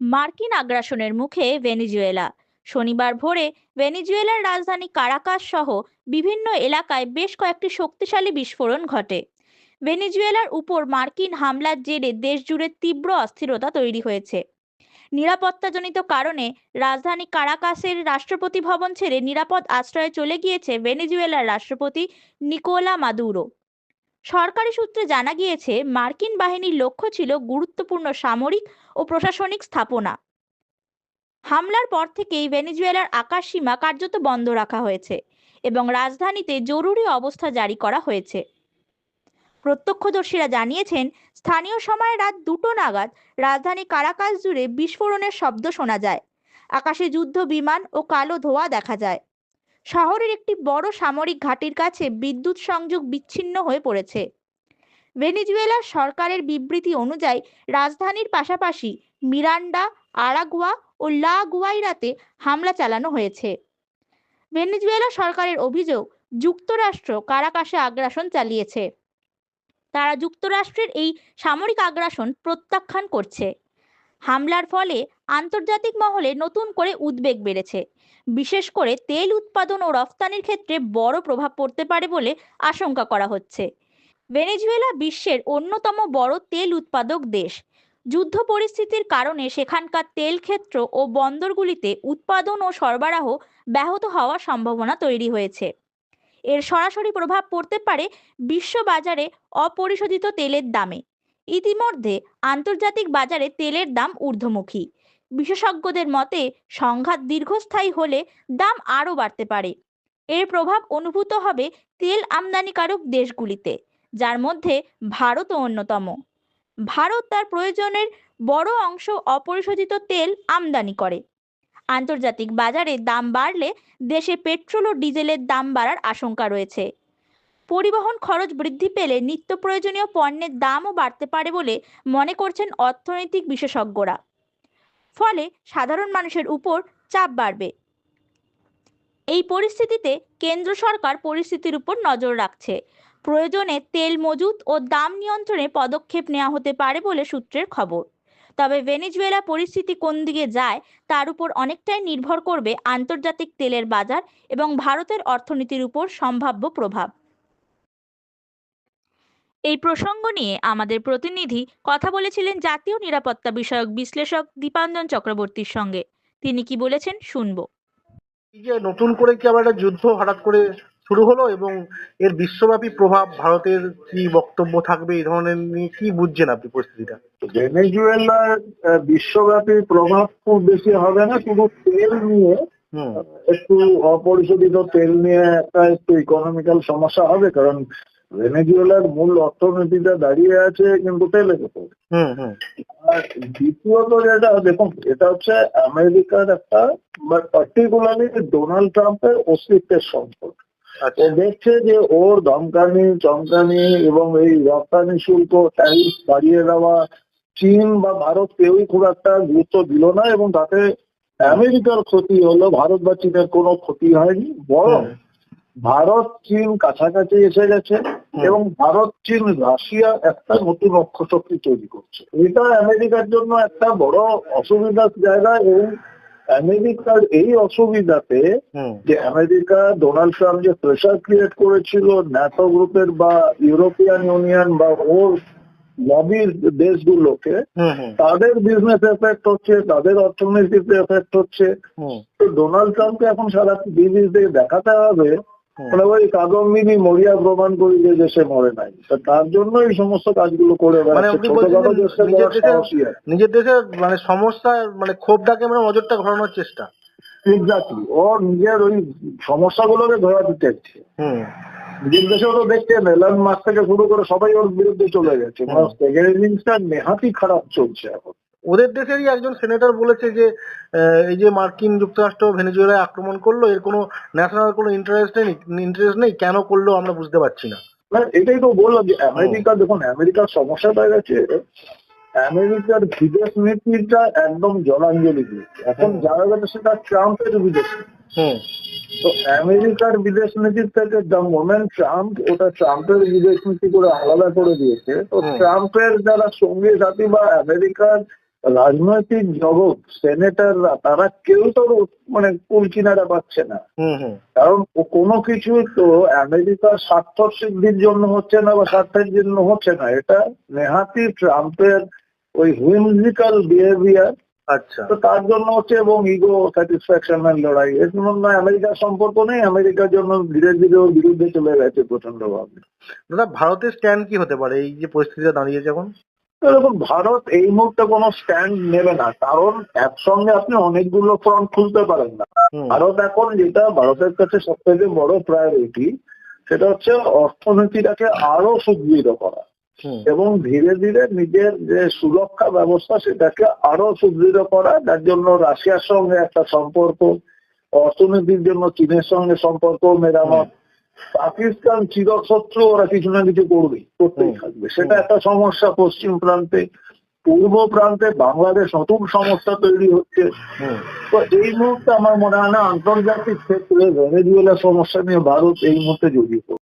মার্কিন আগ্রাসনের মুখে ভেনেজুয়েলা। শনিবার ভোরে ভেনেজুয়েলার রাজধানী কারাকাস সহ বিভিন্ন এলাকায় বেশ কয়েকটি শক্তিশালী বিস্ফোরণ ঘটে। ভেনেজুয়েলার উপর মার্কিন হামলার জেরে দেশ জুড়ে তীব্র অস্থিরতা তৈরি হয়েছে। নিরাপত্তাজনিত কারণে রাজধানী কারাকাসের রাষ্ট্রপতি ভবন ছেড়ে নিরাপদ আশ্রয়ে চলে গিয়েছে ভেনেজুয়েলার রাষ্ট্রপতি নিকোলা মাদুরো। সরকারি সূত্রে জানা গিয়েছে, মার্কিন বাহিনীর লক্ষ্য ছিল গুরুত্বপূর্ণ সামরিক ও প্রশাসনিক স্থাপনা। হামলার পর থেকেই ভেনেজুয়েলার আকাশ সীমা কার্যত বন্ধ রাখা হয়েছে এবং রাজধানীতে জরুরি অবস্থা জারি করা হয়েছে। প্রত্যক্ষদর্শীরা জানিয়েছেন, স্থানীয় সময় রাত দুটো নাগাদ রাজধানী কারাকাস জুড়ে বিস্ফোরণের শব্দ শোনা যায়। আকাশে যুদ্ধ, বিমান ও কালো ধোঁয়া দেখা যায়। শহরের একটি বড় সামরিক ঘাঁটির কাছে বিদ্যুৎ সংযোগ বিচ্ছিন্ন হয়ে পড়েছে। ভেনেজুয়েলার সরকারের বিবৃতি অনুযায়ী রাজধানীর পাশাপাশি মিরান্ডা, আরাগুয়া ও লা গুয়াইরাতে হামলা চালানো হয়েছে। ভেনিজুয়েলা সরকারের অভিযোগ, যুক্তরাষ্ট্র কারাকাশে আগ্রাসন চালিয়েছে। তারা যুক্তরাষ্ট্রের এই সামরিক আগ্রাসন প্রত্যাখ্যান করছে। হামলার ফলে আন্তর্জাতিক মহলে নতুন করে উদ্বেগ বেড়েছে। বিশেষ করে তেল উৎপাদন ও রফতানির ক্ষেত্রে বড় প্রভাব পড়তে পারে বলে আশঙ্কা করা হচ্ছে। ভেনেজুয়েলা বিশ্বের অন্যতম বড় তেল উৎপাদক দেশ। যুদ্ধ পরিস্থিতির কারণে সেখানকার তেল ক্ষেত্র ও বন্দরগুলিতে উৎপাদন ও সরবরাহ ব্যাহত হওয়ার সম্ভাবনা তৈরি হয়েছে। এর সরাসরি প্রভাব পড়তে পারে বিশ্ব বাজারে অপরিশোধিত তেলের দামে। ইতিমধ্যে আন্তর্জাতিক বাজারে তেলের দাম ঊর্ধ্বমুখী। বিশেষজ্ঞদের মতে, সংঘাত দীর্ঘস্থায়ী হলে দাম আরও বাড়তে পারে। এর প্রভাব অনুভূত হবে তেল আমদানিকারক দেশগুলিতে। যার মধ্যে ভারতও অন্যতম। ভারত তার প্রয়োজনের বড় অংশ অপরিশোধিত তেল আমদানি করে। আন্তর্জাতিক বাজারে দাম বাড়লে দেশে পেট্রোল ও ডিজেলের দাম বাড়ার আশঙ্কা রয়েছে। পরিবহন খরচ বৃদ্ধি পেলে নিত্য প্রয়োজনীয় পণ্যের দামও বাড়তে পারে বলে মনে করছেন অর্থনৈতিক বিশেষজ্ঞরা। ফলে সাধারণ মানুষের উপর চাপ বাড়বে। এই পরিস্থিতিতে কেন্দ্র সরকার পরিস্থিতির উপর নজর রাখছে। প্রয়োজনে তেল মজুত ও দাম নিয়ন্ত্রণে পদক্ষেপ নেওয়া হতে পারে বলে সূত্রের খবর। তবে ভেনেজুয়েলা পরিস্থিতি কোন দিকে যায়, তার উপর অনেকটাই নির্ভর করবে আন্তর্জাতিক তেলের বাজার এবং ভারতের অর্থনীতির উপর সম্ভাব্য প্রভাব। এই প্রসঙ্গ নিয়ে আমাদের প্রতিনিধি কথা বলেছিলেন জাতীয় নিরাপত্তা বিষয়ক বিশ্লেষক দীপাঞ্জন চক্রবর্তীর সঙ্গে। তিনি কি বলেছেন শুনব। যে নতুন করে কি আবার একটা যুদ্ধ হঠাৎ করে শুরু হলো এবং এর বিশ্বব্যাপী প্রভাব ভারতের কি বক্তব্য থাকবে এই ধরনের নিয়ে কি বুঝছেন আপনি পরিস্থিতিটা? ভেনেজুয়েলার বিশ্বব্যাপী প্রভাব খুব বেশি হবে না শুধু তেল নিয়ে। একটু অপরিশোধিত তেল নিয়ে একটা একটু ইকোনমিক্যাল সমস্যা হবে কারণ ভেনেজুয়েলার মূল অর্থনীতিটা দাঁড়িয়ে আছে কিন্তু তেলের উপর। হুম হুম। আর দ্বিতীয়ত যেটা দেখুন এটা হচ্ছে আমেরিকার একটা বাট পার্টিকুলারলি ডোনাল্ড ট্রাম্পের অস্তিত্বের সম্পদ ও আচ্ছা দেখছে যে ওর ধমকানি চমকানি এবং এই রপ্তানি শুল্ক ট্যারিফ বাড়িয়ে দেওয়া চীন বা ভারত কেউই খুব একটা গুরুত্ব দিল না এবং তাতে আমেরিকার ক্ষতি হলো ভারত বা চীনের কোনো ক্ষতি হয়নি বরং ভারত চীন কাছাকাছি এসে গেছে এবং ভারত চীন রাশিয়া একটা নতুন অক্ষশক্তি তৈরি করছে। এটা আমেরিকার জন্য একটা বড় অসুবিধার জায়গা এবং আমেরিকার এই অসুবিধাতে যে আমেরিকা ডোনাল্ড ট্রাম্প যে প্রেশার ক্রিয়েট করেছিল ন্যাটো গ্রুপের বা ইউরোপিয়ান ইউনিয়ন বা ওর লবির দেশগুলোকে তাদের বিজনেস এফেক্ট হচ্ছে তাদের অর্থনীতিতে এফেক্ট হচ্ছে। তো ডোনাল্ড ট্রাম্পকে এখন সারা বিজনেস দেখাতে হবে কাদম্বিনী মরিয়া প্রমাণ যে দেশে মরে নাই। তার জন্য এই সমস্ত কাজগুলো করে মানে দেশে নিজের দেশের মানে সমস্যা মানে ক্ষোভটাকে মানে নজরটা ঘোরানোর চেষ্টা। এক্স্যাক্টলি ও নিজের ওই সমস্যাগুলোকে ধরা দিতে চাইছে হুম। নিজের দেশেও তো দেখছেন এলান মাস থেকে শুরু করে সবাই ওর বিরুদ্ধে চলে গেছে। হুম। ইনিংসটা নেহাতি খারাপ চলছে এখন। ওদের দেশেরই একজন সেনেটর বলেছে যে এই যে মার্কিন যুক্তরাষ্ট্র ভেনেজুয়েলায় আক্রমণ করল এর কোনো ন্যাশনাল কোনো ইন্টারেস্ট নেই ইন্টারেস্ট নেই কেন করল আমরা বুঝতে পারছি না। মানে এটাই তো বললাম যে আমেরিকা দেখুন আমেরিকার সমস্যাটা গেছে আমেরিকার বিদেশ নীতিটা একদম জলাঞ্জলি দিয়েছে। এখন যারা গেছে সেটা ট্রাম্পের বিদেশ। তো আমেরিকার বিদেশ নীতির থেকে দ্য মোমেন্ট ট্রাম্প ওটা ট্রাম্পের বিদেশ নীতি করে আলাদা করে দিয়েছে তো ট্রাম্পের যারা সঙ্গী সাথী বা আমেরিকার রাজনৈতিক জগৎ সেনেটাররা তারা কেউ তো মানে কুল কিনারা পাচ্ছে না। কারণ কোনো কিছুই তো আমেরিকার স্বার্থ সিদ্ধির জন্য হচ্ছে না বা স্বার্থের জন্য হচ্ছে না। এটা নেহাতি ট্রাম্পের ওই হুইমজিক্যাল বিহেভিয়ার আচ্ছা। তো তার জন্য হচ্ছে এবং ইগো স্যাটিসফ্যাকশনের লড়াই। এর জন্য আমেরিকার সম্পর্ক নেই আমেরিকার জন্য ধীরে ধীরে ওর বিরুদ্ধে চলে গেছে প্রচণ্ড ভাবে। দাদা ভারতের স্ট্যান্ড কি হতে পারে? এই যে পরিস্থিতিটা দাঁড়িয়েছে এখন? দেখুন ভারত এই মুহূর্তে কোনো স্ট্যান্ড নেবে না। কারণ একসঙ্গে আপনি অনেকগুলো ফ্রন্ট খুলতে পারেন না। ভারত এখন যেটা ভারতের কাছে সব থেকে বড় প্রায়োরিটি সেটা হচ্ছে অর্থনীতিটাকে আরও সুদৃঢ় করা। এবং ধীরে ধীরে নিজের যে সুরক্ষা ব্যবস্থা সেটাকে আরও সুদৃঢ় করা যার জন্য রাশিয়ার সঙ্গে একটা সম্পর্ক অর্থনীতির জন্য চীনের সঙ্গে সম্পর্ক মেরামত পাকিস্তান চিরশত্রু ওরা কিছু না কিছু করবেই করতেই থাকবে। সেটা একটা সমস্যা পশ্চিম প্রান্তে। পূর্ব প্রান্তে বাংলাদেশ নতুন সমস্যা তৈরি হচ্ছে। তো এই মুহূর্তে আমার মনে হয় না আন্তর্জাতিক ক্ষেত্রে ভেনেজুয়েলা সমস্যা নিয়ে ভারত এই মুহূর্তে জড়িত।